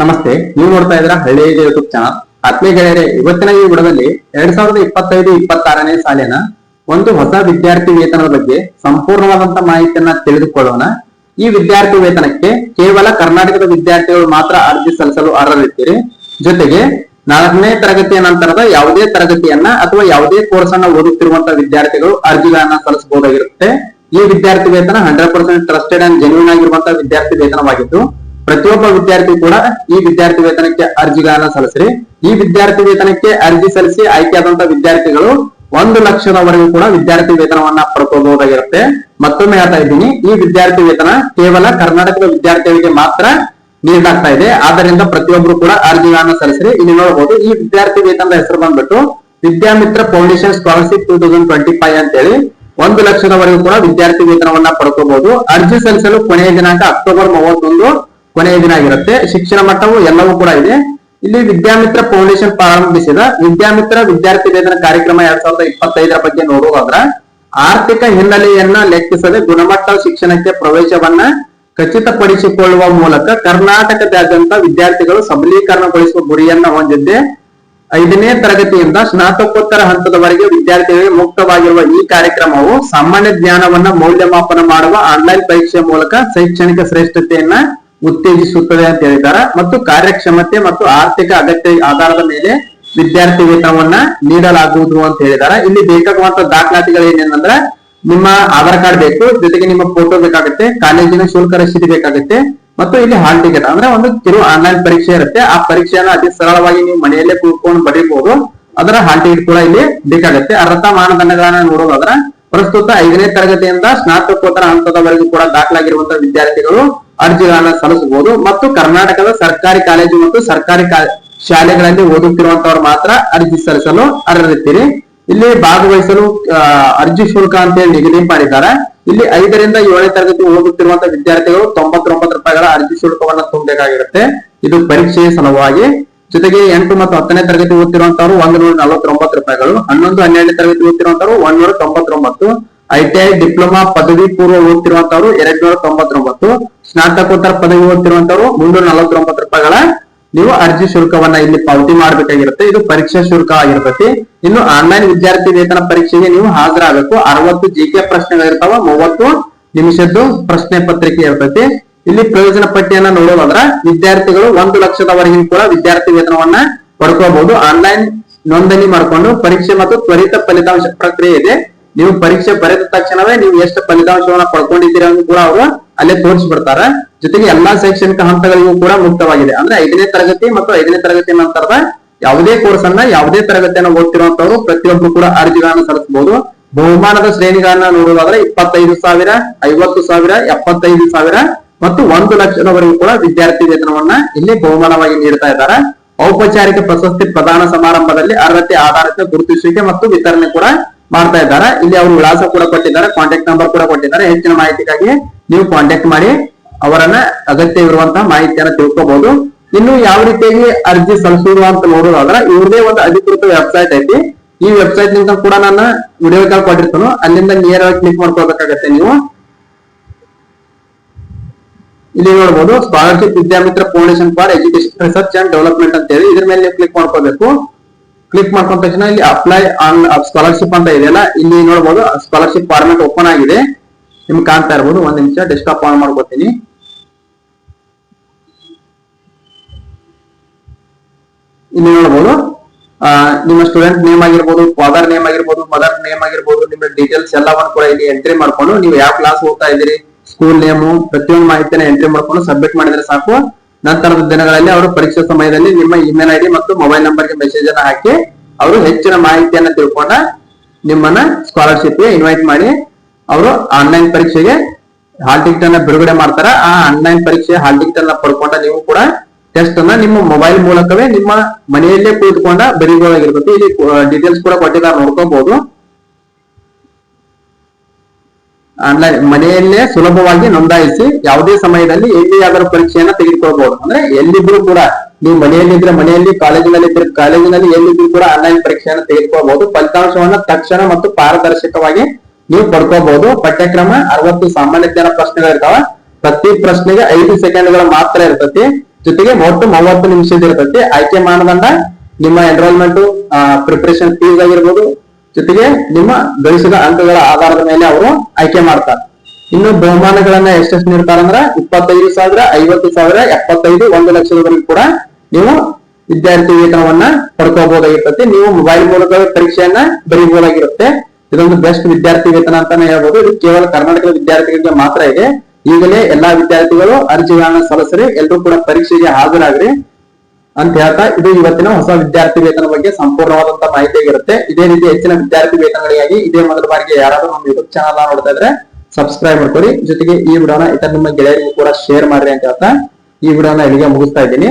ನಮಸ್ತೆ, ನೀವು ನೋಡ್ತಾ ಇದ್ರ ಹಳ್ಳಿ ಯೂಟ್ಯೂಬ್ ಚಾನಲ್. ಆತ್ಮೀಯ ಗೆಳೆಯರೆ, ಇವತ್ತಿನ ಈ ವಿಡಿಯೋದಲ್ಲಿ ಎರಡ್ ಸಾವಿರದ ಇಪ್ಪತ್ತೈದು ಇಪ್ಪತ್ತಾರನೇ ಸಾಲಿನ ಒಂದು ಹೊಸ ವಿದ್ಯಾರ್ಥಿ ವೇತನದ ಬಗ್ಗೆ ಸಂಪೂರ್ಣವಾದಂತ ಮಾಹಿತಿಯನ್ನ ತಿಳಿದುಕೊಳ್ಳೋಣ. ಈ ವಿದ್ಯಾರ್ಥಿ ವೇತನಕ್ಕೆ ಕೇವಲ ಕರ್ನಾಟಕದ ವಿದ್ಯಾರ್ಥಿಗಳು ಮಾತ್ರ ಅರ್ಜಿ ಸಲ್ಲಿಸಲು ಅರ್ಹರಿದ್ದೀರಿ. ಜೊತೆಗೆ ನಾಲ್ಕನೇ ತರಗತಿಯ ನಂತರದ ಯಾವುದೇ ತರಗತಿಯನ್ನ ಅಥವಾ ಯಾವುದೇ ಕೋರ್ಸ್ ಅನ್ನ ಓದುತ್ತಿರುವಂತಹ ವಿದ್ಯಾರ್ಥಿಗಳು ಅರ್ಜಿಗಳನ್ನ ಸಲ್ಲಿಸಬಹುದಾಗಿರುತ್ತೆ. ಈ ವಿದ್ಯಾರ್ಥಿ ವೇತನ hundred percent trusted and genuine ಆಗಿರುವಂತಹ ವಿದ್ಯಾರ್ಥಿ ವೇತನವಾಗಿದ್ದು ಪ್ರತಿಯೊಬ್ಬ ವಿದ್ಯಾರ್ಥಿ ಕೂಡ ಈ ವಿದ್ಯಾರ್ಥಿ ವೇತನಕ್ಕೆ ಅರ್ಜಿಗಳನ್ನ ಸಲ್ಲಿಸ್ರಿ. ಈ ವಿದ್ಯಾರ್ಥಿ ವೇತನಕ್ಕೆ ಅರ್ಜಿ ಸಲ್ಲಿಸಿ ಆಯ್ಕೆಯಾದಂತ ವಿದ್ಯಾರ್ಥಿಗಳು ಒಂದು ಲಕ್ಷದವರೆಗೂ ಕೂಡ ವಿದ್ಯಾರ್ಥಿ ವೇತನವನ್ನ ಪಡ್ಕೋಬಹುದಾಗಿರುತ್ತೆ. ಮತ್ತೊಮ್ಮೆ ಹೇಳ್ತಾ ಇದ್ದೀನಿ, ಈ ವಿದ್ಯಾರ್ಥಿ ವೇತನ ಕೇವಲ ಕರ್ನಾಟಕದ ವಿದ್ಯಾರ್ಥಿಗಳಿಗೆ ಮಾತ್ರ ನೀಡಲಾಗ್ತಾ ಇದೆ. ಆದ್ದರಿಂದ ಪ್ರತಿಯೊಬ್ಬರು ಕೂಡ ಅರ್ಜಿಗಳನ್ನ ಸಲ್ಲಿಸ್ರಿ. ಇಲ್ಲಿ ನೋಡಬಹುದು, ಈ ವಿದ್ಯಾರ್ಥಿ ವೇತನದ ಹೆಸರು ಬಂದ್ಬಿಟ್ಟು Vidyamitra foundation scholarship two thousand twenty five ಅಂತ ಹೇಳಿ ಒಂದು ಲಕ್ಷದವರೆಗೂ ಕೂಡ ವಿದ್ಯಾರ್ಥಿ ವೇತನವನ್ನ ಪಡ್ಕೋಬಹುದು. ಅರ್ಜಿ ಸಲ್ಲಿಸಲು ಕೊನೆಯ ದಿನಾಂಕ ಅಕ್ಟೋಬರ್ ಮೂವತ್ತೊಂದು. ಕೊನೆಯ ದಿನ ಆಗಿರುತ್ತೆ. ಶಿಕ್ಷಣ ಮಟ್ಟವು ಎಲ್ಲವೂ ಕೂಡ ಇದೆ. ಇಲ್ಲಿ ವಿದ್ಯಾಮಿತ್ರ ಫೌಂಡೇಶನ್ ಪ್ರಾರಂಭಿಸಿದ. ವಿದ್ಯಾಮಿತ್ರ ವಿದ್ಯಾರ್ಥಿ ವೇತನ ಕಾರ್ಯಕ್ರಮ ಎರಡ್ ಸಾವಿರದ ಇಪ್ಪತ್ತೈದರ ಬಗ್ಗೆ ನೋಡುವುದಾದ್ರ ಆರ್ಥಿಕ ಹಿನ್ನೆಲೆಯನ್ನ ಲೆಕ್ಕಿಸದೆ ಗುಣಮಟ್ಟ ಶಿಕ್ಷಣಕ್ಕೆ ಪ್ರವೇಶವನ್ನ ಖಚಿತಪಡಿಸಿಕೊಳ್ಳುವ ಮೂಲಕ ಕರ್ನಾಟಕದಾದ್ಯಂತ ವಿದ್ಯಾರ್ಥಿಗಳು ಸಬಲೀಕರಣಗೊಳಿಸುವ ಗುರಿಯನ್ನ ಹೊಂದಿದ್ದೆ. ಐದನೇ ತರಗತಿಯಿಂದ ಸ್ನಾತಕೋತ್ತರ ಹಂತದವರೆಗೆ ವಿದ್ಯಾರ್ಥಿಗಳಿಗೆ ಮುಕ್ತವಾಗಿರುವ ಈ ಕಾರ್ಯಕ್ರಮವು ಸಾಮಾನ್ಯ ಜ್ಞಾನವನ್ನ ಮೌಲ್ಯಮಾಪನ ಮಾಡುವ ಆನ್ಲೈನ್ ಪರೀಕ್ಷೆಯ ಮೂಲಕ ಶೈಕ್ಷಣಿಕ ಶ್ರೇಷ್ಠತೆಯನ್ನ ಉತ್ತೇಜಿಸುತ್ತದೆ ಅಂತ ಹೇಳಿದ್ದಾರೆ ಮತ್ತು ಕಾರ್ಯಕ್ಷಮತೆ ಮತ್ತು ಆರ್ಥಿಕ ಅಗತ್ಯ ಆಧಾರದ ಮೇಲೆ ವಿದ್ಯಾರ್ಥಿ ವೇತನವನ್ನ ನೀಡಲಾಗುವುದು ಅಂತ ಹೇಳಿದ್ದಾರೆ ಇಲ್ಲಿ ಬೇಕಾಗುವಂತ ದಾಖಲಾತಿಗಳು ಏನೇನಂದ್ರೆ ನಿಮ್ಮ ಆಧಾರ್ ಕಾರ್ಡ್ ಬೇಕು, ಜೊತೆಗೆ ನಿಮ್ಮ ಫೋಟೋ ಬೇಕಾಗುತ್ತೆ, ಕಾಲೇಜಿನ ಶುಲ್ಕ ರಸೀದಿ ಬೇಕಾಗುತ್ತೆ, ಮತ್ತು ಇಲ್ಲಿ ಹಾಲ್ ಟಿಕೆಟ್ ಅಂದ್ರೆ ಒಂದು ಕಿರು ಆನ್ಲೈನ್ ಪರೀಕ್ಷೆ ಇರುತ್ತೆ. ಆ ಪರೀಕ್ಷೆಯನ್ನ ಅತಿ ಸರಳವಾಗಿ ನೀವು ಮನೆಯಲ್ಲೇ ಕೂತ್ಕೊಂಡು ಬರೀಬಹುದು ಅದರ ಹಾಲ್ ಟಿಕೆಟ್ ಕೂಡ ಇಲ್ಲಿ ಬೇಕಾಗುತ್ತೆ. ಅರ್ಹತಾ ಮಾನದಂಡಗಳನ್ನ ನೋಡೋದಾದ್ರೆ, ಪ್ರಸ್ತುತ ಐದನೇ ತರಗತಿಯಿಂದ ಸ್ನಾತಕೋತ್ತರ ಹಂತದವರೆಗೂ ಕೂಡ ದಾಖಲಾಗಿರುವಂತಹ ವಿದ್ಯಾರ್ಥಿಗಳು ಅರ್ಜಿಗಳನ್ನ ಸಲ್ಲಿಸಬಹುದು. ಮತ್ತು ಕರ್ನಾಟಕದ ಸರ್ಕಾರಿ ಕಾಲೇಜು ಮತ್ತು ಸರ್ಕಾರಿ ಶಾಲೆಗಳಲ್ಲಿ ಓದುತ್ತಿರುವಂತವ್ರು ಮಾತ್ರ ಅರ್ಜಿ ಸಲ್ಲಿಸಲು ಅರ್ಹರಿರ್ತೀರಿ ಇಲ್ಲಿ ಭಾಗವಹಿಸಲು ಅರ್ಜಿ ಶುಲ್ಕ ಅಂತ ಹೇಳಿ ನಿಗದಿ ಮಾಡಿದ್ದಾರೆ. ಇಲ್ಲಿ ಐದರಿಂದ ಏಳನೇ ತರಗತಿ ಓದುತ್ತಿರುವಂತಹ ವಿದ್ಯಾರ್ಥಿಗಳು ತೊಂಬತ್ತೊಂಬತ್ತು ರೂಪಾಯಿಗಳ ಅರ್ಜಿ ಶುಲ್ಕವನ್ನು ತುಂಬಬೇಕಾಗಿರುತ್ತೆ. ಇದು ಪರೀಕ್ಷೆಯ ಸಲುವಾಗಿ. ಜೊತೆಗೆ ಎಂಟು ಮತ್ತು ಹತ್ತನೇ ತರಗತಿ ಓದ್ತಿರುವಂತವ್ರು ಒಂದ್ ನೂರ ನಲವತ್ತೊಂಬತ್ತು ರೂಪಾಯಿಗಳು. ಹನ್ನೊಂದು, ಹನ್ನೆರಡನೇ ತರಗತಿ ಓದ್ತಿರುವಂತವ್ರು ಒಂದ್ ನೂರ ತೊಂಬತ್ತೊಂಬತ್ತು ಐಟಿಐ ಡಿಪ್ಲೊಮಾ, ಪದವಿ ಪೂರ್ವ ಓದ್ತಿರುವಂತವ್ರು ಎರಡ್ ನೂರ ಸ್ನಾತಕೋತ್ತರ ಪದವಿ ಓದ್ತಿರುವಂತವರು ಮುನ್ನೂರ ನಲವತ್ತೊಂಬತ್ತು ರೂಪಾಯಿಗಳ ನೀವು ಅರ್ಜಿ ಶುಲ್ಕವನ್ನ ಇಲ್ಲಿ ಪಾವತಿ ಮಾಡಬೇಕಾಗಿರುತ್ತೆ. ಇದು ಪರೀಕ್ಷಾ ಶುಲ್ಕ ಆಗಿರ್ತೈತಿ. ಇನ್ನು ಆನ್ಲೈನ್ ವಿದ್ಯಾರ್ಥಿ ವೇತನ ಪರೀಕ್ಷೆಗೆ ನೀವು ಹಾಜರಾಗಬೇಕು. ಅರವತ್ತು ಜಿ ಕೆ ಪ್ರಶ್ನೆಗಳಿರ್ತಾವ, ಮೂವತ್ತು ನಿಮಿಷದ್ದು ಪ್ರಶ್ನೆ ಪತ್ರಿಕೆ ಇರ್ತೈತಿ. ಇಲ್ಲಿ ಪ್ರಯೋಜನ ಪಟ್ಟಿಯನ್ನ ನೋಡೋದಾದ್ರ ವಿದ್ಯಾರ್ಥಿಗಳು ಒಂದು ಲಕ್ಷದವರೆಗಿನ ಕೂಡ ವಿದ್ಯಾರ್ಥಿ ವೇತನವನ್ನ ಪಡ್ಕೋಬಹುದು. ಆನ್ಲೈನ್ ನೋಂದಣಿ ಮಾಡಿಕೊಂಡು ಪರೀಕ್ಷೆ ಮತ್ತು ತ್ವರಿತ ಫಲಿತಾಂಶ ಪ್ರಕ್ರಿಯೆ ಇದೆ. ನೀವು ಪರೀಕ್ಷೆ ಬರೆದ ತಕ್ಷಣವೇ ನೀವು ಎಷ್ಟು ಫಲಿತಾಂಶವನ್ನ ಪಡ್ಕೊಂಡಿದ್ದೀರಾ ಕೂಡ ಅವರು ಅಲ್ಲೇ ತೋರಿಸ್ಬಿಡ್ತಾರ ಜೊತೆಗೆ ಎಲ್ಲಾ ಶೈಕ್ಷಣಿಕ ಹಂತಗಳಿಗೂ ಕೂಡ ಮುಕ್ತವಾಗಿದೆ. ಅಂದ್ರೆ ಐದನೇ ತರಗತಿ ಮತ್ತು ಐದನೇ ತರಗತಿ ನಂತರದ ಯಾವುದೇ ಕೋರ್ಸ್ ಅನ್ನ ಯಾವುದೇ ತರಗತಿಯನ್ನ ಓದ್ತಿರುವಂತವ್ರು ಪ್ರತಿಯೊಬ್ಬರು ಕೂಡ ಅರ್ಜಿಗಳನ್ನು ಸಲ್ಲಿಸಬಹುದು. ಬಹುಮಾನದ ಶ್ರೇಣಿಗಳನ್ನ ನೋಡುವುದಾದ್ರೆ ಇಪ್ಪತ್ತೈದು ಸಾವಿರ, ಐವತ್ತು ಸಾವಿರ, ಎಪ್ಪತ್ತೈದು ಸಾವಿರ ಮತ್ತು ಒಂದು ಲಕ್ಷದವರೆಗೂ ಕೂಡ ವಿದ್ಯಾರ್ಥಿ ವೇತನವನ್ನ ಇಲ್ಲಿ ಬಹುಮಾನವಾಗಿ ನೀಡ್ತಾ ಇದ್ದಾರೆ. ಔಪಚಾರಿಕ ಪ್ರಶಸ್ತಿ ಪ್ರದಾನ ಸಮಾರಂಭದಲ್ಲಿ ಅರ್ಹತೆ ಆಧಾರಿತ ಗುರುತಿಸುವಿಕೆ ಮತ್ತು ವಿತರಣೆ ಕೂಡ ಮಾಡ್ತಾ ಇದ್ದಾರೆ. ಇಲ್ಲಿ ಅವರು ವಿಳಾಸ ಕೂಡ ಕೊಟ್ಟಿದ್ದಾರೆ ಕಾಂಟ್ಯಾಕ್ಟ್ ನಂಬರ್ ಕೂಡ ಕೊಟ್ಟಿದ್ದಾರೆ. ಹೆಚ್ಚಿನ ಮಾಹಿತಿಗಾಗಿ ನೀವು ಕಾಂಟ್ಯಾಕ್ಟ್ ಮಾಡಿ ಅವರನ್ನ ಅಗತ್ಯವಿರುವಂತಹ ಮಾಹಿತಿಯನ್ನ ತಿಳ್ಕೋಬಹುದು ಇನ್ನು ಯಾವ ರೀತಿಯಾಗಿ ಅರ್ಜಿ ಸಲ್ಲಿಸುವುದು ಅಂತ ನೋಡೋದಾದ್ರೆ ಇವ್ರದೇ ಒಂದು ಅಧಿಕೃತ ವೆಬ್ಸೈಟ್ ಐತಿ. ಈ ವೆಬ್ಸೈಟ್ನಿಂದ ಕೂಡ ನಾನು ವಿಡಿಯೋ ಕಾಲ್ ಕೊಟ್ಟಿರ್ತಾನು. ಅಲ್ಲಿಂದ ನೇರವಾಗಿ ಕ್ಲಿಕ್ ಮಾಡ್ಕೋಬೇಕಾಗತ್ತೆ ನೀವು. ಇಲ್ಲಿ ನೋಡಬಹುದು scholarship Vidyamitra foundation for education research and development ಅಂತ ಹೇಳಿ ಇದ್ರ ಮೇಲೆ ಕ್ಲಿಕ್ ಮಾಡ್ಕೋಬೇಕು ಕ್ಲಿಕ್ ಮಾಡ್ಕೊಂಡ ತಕ್ಷಣ ಇಲ್ಲಿ ಅಪ್ಲೈ ಆನ್ ಸ್ಕಾಲರ್ಶಿಪ್ ಅಂತ ಇದೆಯಲ್ಲ, ಇಲ್ಲಿ ನೋಡಬಹುದು ಸ್ಕಾಲರ್ಶಿಪ್ ಫಾರ್ಮೆಟ್ ಓಪನ್ ಆಗಿದೆ. ನಿಮ್ಗೆ ಕಾಣ್ತಾ ಇರ್ಬೋದು. ಒಂದ್ ನಿಮಿಷ ಡೆಸ್ಕ್ಟಾಪ್ ಆನ್ ಮಾಡ್ಕೋತೀನಿ. ಇಲ್ಲಿ ನೋಡ್ಬೋದು ನಿಮ್ಮ ಸ್ಟೂಡೆಂಟ್ ನೇಮ್ ಆಗಿರ್ಬೋದು ಫಾದರ್ ನೇಮ್ ಆಗಿರ್ಬೋದು ಮದರ್ ನೇಮ್ ಆಗಿರ್ಬೋದು ನಿಮ್ಮ ಡೀಟೇಲ್ಸ್ ಎಲ್ಲವನ್ನು ಕೂಡ ಇಲ್ಲಿ ಎಂಟ್ರಿ ಮಾಡ್ಕೊಂಡು, ನೀವು ಯಾವ ಕ್ಲಾಸ್ ಹೋಗ್ತಾ ಇದ್ದೀರಿ ಸ್ಕೂಲ್ ನೇಮು ಪ್ರತಿಯೊಂದು ಮಾಹಿತಿನ ಎಂಟ್ರಿ ಮಾಡ್ಕೊಂಡು ಸಬ್ಮಿಟ್ ಮಾಡಿದ್ರೆ ಸಾಕು. ನಂತರದ ದಿನಗಳಲ್ಲಿ ಅವರು ಪರೀಕ್ಷೆ ಸಮಯದಲ್ಲಿ ನಿಮ್ಮ ಇಮೇಲ್ ಐಡಿ ಮತ್ತು ಮೊಬೈಲ್ ನಂಬರ್ಗೆ ಮೆಸೇಜ್ ಅನ್ನ ಹಾಕಿ, ಅವರು ಹೆಚ್ಚಿನ ಮಾಹಿತಿಯನ್ನ ತಿಳ್ಕೊಂಡ ನಿಮ್ಮನ್ನ ಸ್ಕಾಲರ್ಶಿಪ್ಗೆ ಇನ್ವೈಟ್ ಮಾಡಿ ಅವರು ಆನ್ಲೈನ್ ಪರೀಕ್ಷೆಗೆ ಹಾಲ್ ಟಿಕೆಟ್ ಅನ್ನ ಬಿಡುಗಡೆ ಮಾಡ್ತಾರ. ಆ ಆನ್ಲೈನ್ ಪರೀಕ್ಷೆ ಹಾಲ್ ಟಿಕೆಟ್ ಅನ್ನ ಪಡ್ಕೊಂಡ ನೀವು ಕೂಡ ಟೆಸ್ಟ್ ಅನ್ನ ನಿಮ್ಮ ಮೊಬೈಲ್ ಮೂಲಕವೇ ನಿಮ್ಮ ಮನೆಯಲ್ಲೇ ಕೂತ್ಕೊಂಡ ಬರೀಬೋದಾಗಿರ್ಬೇಕು ಇಲ್ಲಿ ಡೀಟೇಲ್ಸ್ ಕೂಡ ಕೊಟ್ಟಿದ್ದಾರೆ ನೋಡ್ಕೋಬಹುದು ಆನ್ಲೈನ್ ಮನೆಯಲ್ಲೇ ಸುಲಭವಾಗಿ ನೋಂದಾಯಿಸಿ ಯಾವುದೇ ಸಮಯದಲ್ಲಿ ಎಲ್ಲಿಯಾದರೂ ಪರೀಕ್ಷೆಯನ್ನ ತೆಗೆದುಕೊಳ್ಬಹುದು ಅಂದ್ರೆ ಎಲ್ಲಿದ್ರು ಕೂಡ ನೀವು ಮನೆಯಲ್ಲಿದ್ರೆ ಮನೆಯಲ್ಲಿ, ಕಾಲೇಜಿನಲ್ಲಿ ಇದ್ರೆ ಕಾಲೇಜಿನಲ್ಲಿ ಎಲ್ಲಿದ್ರು ಕೂಡ ಆನ್ಲೈನ್ ಪರೀಕ್ಷೆಯನ್ನ ತೆಗೆದುಕೊಳ್ಬಹುದು ಫಲಿತಾಂಶವನ್ನ ತಕ್ಷಣ ಮತ್ತು ಪಾರದರ್ಶಕವಾಗಿ ನೀವು ಪಡ್ಕೋಬಹುದು ಪಠ್ಯಕ್ರಮ ಅರವತ್ತು ಸಾಮಾನ್ಯ ಜ್ಞಾನ ಪ್ರಶ್ನೆಗಳಿರ್ತಾವ ಪ್ರತಿ ಪ್ರಶ್ನೆಗೆ ಐದು ಸೆಕೆಂಡ್ಗಳ ಮಾತ್ರ ಇರ್ತತಿ. ಜೊತೆಗೆ ಒಟ್ಟು ಮೂವತ್ತು ನಿಮಿಷದ ಇರ್ತತಿ. ಆಯ್ಕೆ ಮಾನದಂಡ, ನಿಮ್ಮ ಎನ್ರೋಲ್ಮೆಂಟ್ ಪ್ರಿಪರೇಷನ್ ಫೀಸ್ ಆಗಿರ್ಬೋದು. ಜೊತೆಗೆ ನಿಮ್ಮ ಗಳಿಸಿದ ಅಂಕಗಳ ಆಧಾರದ ಮೇಲೆ ಅವರು ಆಯ್ಕೆ ಮಾಡ್ತಾರೆ. ಇನ್ನು ಬಹುಮಾನಗಳನ್ನ ಎಷ್ಟೆಷ್ಟು ನೀಡ್ತಾರಂದ್ರ ಇಪ್ಪತ್ತೈದು ಸಾವಿರ, ಐವತ್ತು ಸಾವಿರ, ಎಪ್ಪತ್ತೈದು, ಒಂದು ಲಕ್ಷದವರೆಗೂ ಕೂಡ ನೀವು ವಿದ್ಯಾರ್ಥಿ ವೇತನವನ್ನ ಪಡ್ಕೋಬಹುದಾಗಿರ್ತದೆ ನೀವು ಮೊಬೈಲ್ ಮೂಲಕ ಪರೀಕ್ಷೆಯನ್ನ ಬರೀಬಹುದಾಗಿರುತ್ತೆ. ಇದೊಂದು ಬೆಸ್ಟ್ ವಿದ್ಯಾರ್ಥಿ ವೇತನ ಅಂತಾನೆ ಹೇಳ್ಬೋದು. ಇದು ಕೇವಲ ಕರ್ನಾಟಕದ ವಿದ್ಯಾರ್ಥಿಗಳಿಗೆ ಮಾತ್ರ ಇದೆ. ಈಗಲೇ ಎಲ್ಲಾ ವಿದ್ಯಾರ್ಥಿಗಳು ಅರ್ಜಿಗಳನ್ನ ಸಲ್ಲಿಸ್ರಿ ಎಲ್ಲರೂ ಕೂಡ ಪರೀಕ್ಷೆಗೆ ಹಾಜರಾಗ್ರಿ ಅಂತ ಹೇಳ್ತಾ ಇದು ಇವತ್ತಿನ ಹೊಸ ವಿದ್ಯಾರ್ಥಿ ವೇತನ ಬಗ್ಗೆ ಸಂಪೂರ್ಣವಾದಂತ ಮಾಹಿತಿ ಆಗಿರುತ್ತೆ ಇದೇ ರೀತಿ ಹೆಚ್ಚಿನ ವಿದ್ಯಾರ್ಥಿ ವೇತನಗಳಿಗಾಗಿ ಇದೇ ಮೊದಲ ಬಾರಿಗೆ ಯಾರಾದ್ರೂ ನಮ್ಮ ಯೂಟ್ಯೂಬ್ ಚಾನಲ್ ನೋಡ್ತಾ ಇದ್ರೆ ಸಬ್ಸ್ಕ್ರೈಬ್ ಮಾಡ್ಕೊಡಿ. ಜೊತೆಗೆ ಈ ವಿಡಿಯೋನ ಇತರ ನಿಮ್ಮ ಗೆಳೆಯರಿಗೂ ಕೂಡ ಶೇರ್ ಮಾಡ್ರಿ ಅಂತ ಹೇಳ್ತಾ ಈ ವಿಡಿಯೋನ ಇಲ್ಲಿಗೆ ಮುಗಿಸ್ತಾ ಇದ್ದೀನಿ.